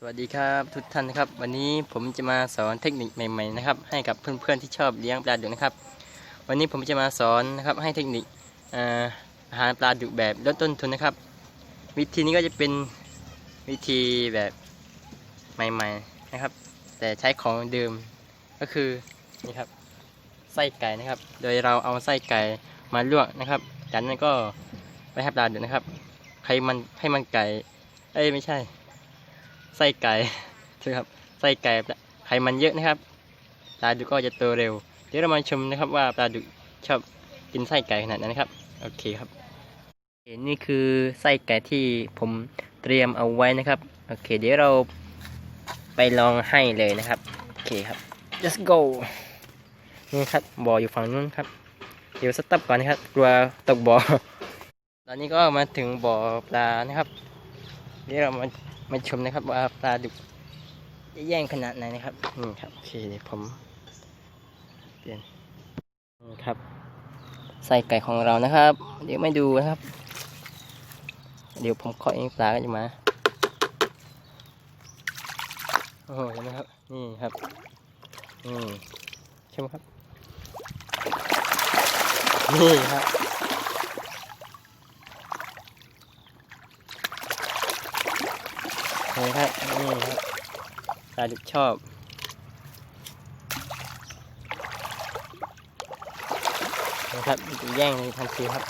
สวัสดีครับทุกท่านนะครับวันนี้ผมจะมาสอนเทคนิคใหม่ๆนะครับให้กับเพื่อนๆที่ชอบเลี้ยงปลาดุกนะครับ วันนี้ผมจะมาสอนนะครับให้เทคนิคอาอาหารปลาดุกแบบลดต้นทุนนะครับ วิธีนี้ก็จะเป็นวิธีแบบใหม่ๆนะครับ แต่ใช้ของเดิมก็คือนี่ครับไส้ไก่นะครับ โดยเราเอาไส้ไก่มาลวกนะครับจากนั้นก็ไปให้ปลาดุกนะครับให้มันให้มันไก่เอ้ยไม่ใช่ ไส้ไก่ใช่ครับไส้ไก่ไขมันเยอะนะครับปลาดุกก็จะโตเร็ว เดี๋ยวเรามาชมนะครับว่าปลาดุกชอบกินไส้ไก่ขนาดนั้นครับโอเคครับนี่คือไส้ไก่ที่ผมเตรียมเอาไว้นะครับโอเค เดี๋ยวเราไปลองให้เลยนะครับโอเคครับ let's go นี่ครับบ่ออยู่ฝั่งนู้นครับ เดี๋ยวสต็อปก่อนนะครับกลัวตกบ่อตอนนี้ก็มาถึงบ่อปลานะครับ เดี๋ยวเรามามาชมนะครับว่าปลาดุกจะแย่งขนาดไหนนะครับนี่ครับโอเคเดี๋ยวผมเปลี่ยนนี่ครับ ใส่ไก่ของเรานะครับ เดี๋ยวไม่ดูนะครับ เดี๋ยวผมเคาะเองปลาก็จะมาโอ้โหเห็นไหมครับนี่ครับนี่ใช่ไหมครับนี่ครับ นี่ครับนี่ครับปลาดุกชอบนะครับแย่งทันทีครับ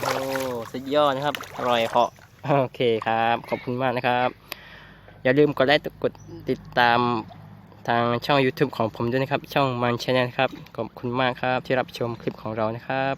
โอ้สุดยอดนะครับ อร่อยเหาะโอเคครับ ขอบคุณมากนะครับ อย่าลืมกดไลค์กดติดตามทางช่อง YouTube ของผมด้วยนะครับ ช่องมันชแนลครับ ขอบคุณมากครับที่รับชมคลิปของเรานะครับ